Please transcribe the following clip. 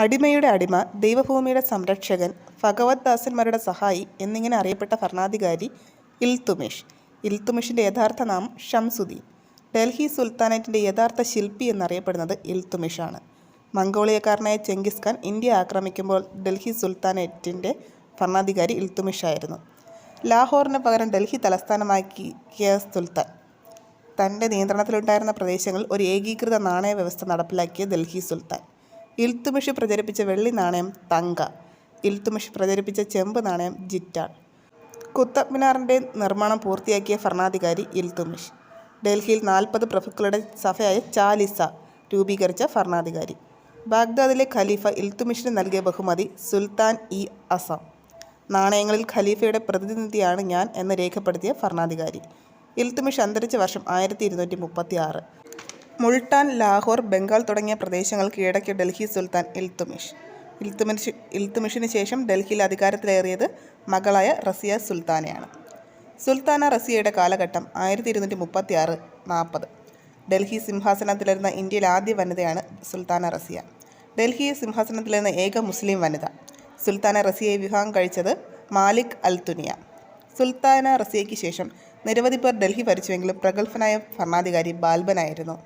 അടിമയുടെ അടിമ ദൈവഭൂമിയുടെ സംരക്ഷകൻ ഭഗവത് ദാസന്മാരുടെ സഹായി എന്നിങ്ങനെ അറിയപ്പെട്ട ഭരണാധികാരി ഇൽത്തുമിഷ്. ഇൽത്തുമിഷിന്റെ യഥാർത്ഥ നാമം ഷംസുദ്ദീൻ. ഡൽഹി സുൽത്താനേറ്റിന്റെ യഥാർത്ഥ ശില്പി എന്നറിയപ്പെടുന്നത് ഇൽത്തുമിഷാണ്. മംഗോളിയക്കാരനായ ചെങ്കിസ്ഖാൻ ഇന്ത്യ ആക്രമിക്കുമ്പോൾ ഡൽഹി സുൽത്താനേറ്റിന്റെ ഭരണാധികാരി ഇൽത്തുമിഷായിരുന്നു. ലാഹോറിന് പകരം ഡൽഹി തലസ്ഥാനമാക്കിയ സുൽത്താൻ. തന്റെ നിയന്ത്രണത്തിലുണ്ടായിരുന്ന പ്രദേശങ്ങളിൽ ഒരു ഏകീകൃത നാണയ വ്യവസ്ഥ നടപ്പിലാക്കിയ ഡൽഹി സുൽത്താൻ. ഇൽത്തുമിഷ് പ്രചരിപ്പിച്ച വെള്ളി നാണയം തങ്ക ഇൽത്തുമിഷ് പ്രചരിപ്പിച്ച ചെമ്പ് നാണയം ജിറ്റാൾ. കുത്തബ് മിനാറിന്റെ നിർമ്മാണം പൂർത്തിയാക്കിയ ഭരണാധികാരി ഇൽത്തുമിഷ്. ഡൽഹിയിൽ നാൽപ്പത് പ്രഭുക്കളുടെ സഭയായ ചാലിസ രൂപീകരിച്ച ഭരണാധികാരി. ബാഗ്ദാദിലെ ഖലീഫ ഇൽത്തുമിഷിന് നൽകിയ ബഹുമതി സുൽത്താൻ ഇ അസം. നാണയങ്ങളിൽ ഖലീഫയുടെ പ്രതിനിധിയാണ് ഞാൻ എന്ന് രേഖപ്പെടുത്തിയ ഭരണാധികാരി. ഇൽത്തുമിഷ് അന്തരിച്ച വർഷം ആയിരത്തി ഇരുന്നൂറ്റി മുപ്പത്തി ആറ് മുൾട്ടാൻ ലാഹോർ ബംഗാൾ തുടങ്ങിയ പ്രദേശങ്ങൾ കീഴടക്കിയ ഡൽഹി സുൽത്താൻ ഇൽത്തുമിഷ്. ഇൽത്തുമിഷ് ഇൽത്തുമിഷിന് ശേഷം ഡൽഹിയിൽ അധികാരത്തിലേറിയത് മകളായ റസിയ സുൽത്താനയാണ്. സുൽത്താന റസിയയുടെ കാലഘട്ടം ആയിരത്തി ഇരുന്നൂറ്റി മുപ്പത്തി ആറ് നാൽപ്പത്. ഡൽഹി സിംഹാസനത്തിലിരുന്ന ഇന്ത്യയിലെ ആദ്യ വനിതയാണ് സുൽത്താന റസിയ. ഡൽഹി സിംഹാസനത്തിലിരുന്ന ഏക മുസ്ലിം വനിത. സുൽത്താന റസിയയെ വിവാഹം കഴിച്ചത് മാലിക് അൽതുനിയ സുൽത്താന റസിയയ്ക്ക് ശേഷം നിരവധി പേർ ഡൽഹി ഭരിച്ചുവെങ്കിലും പ്രഗത്ഭനായ ഭരണാധികാരി ബാൽബനായിരുന്നു.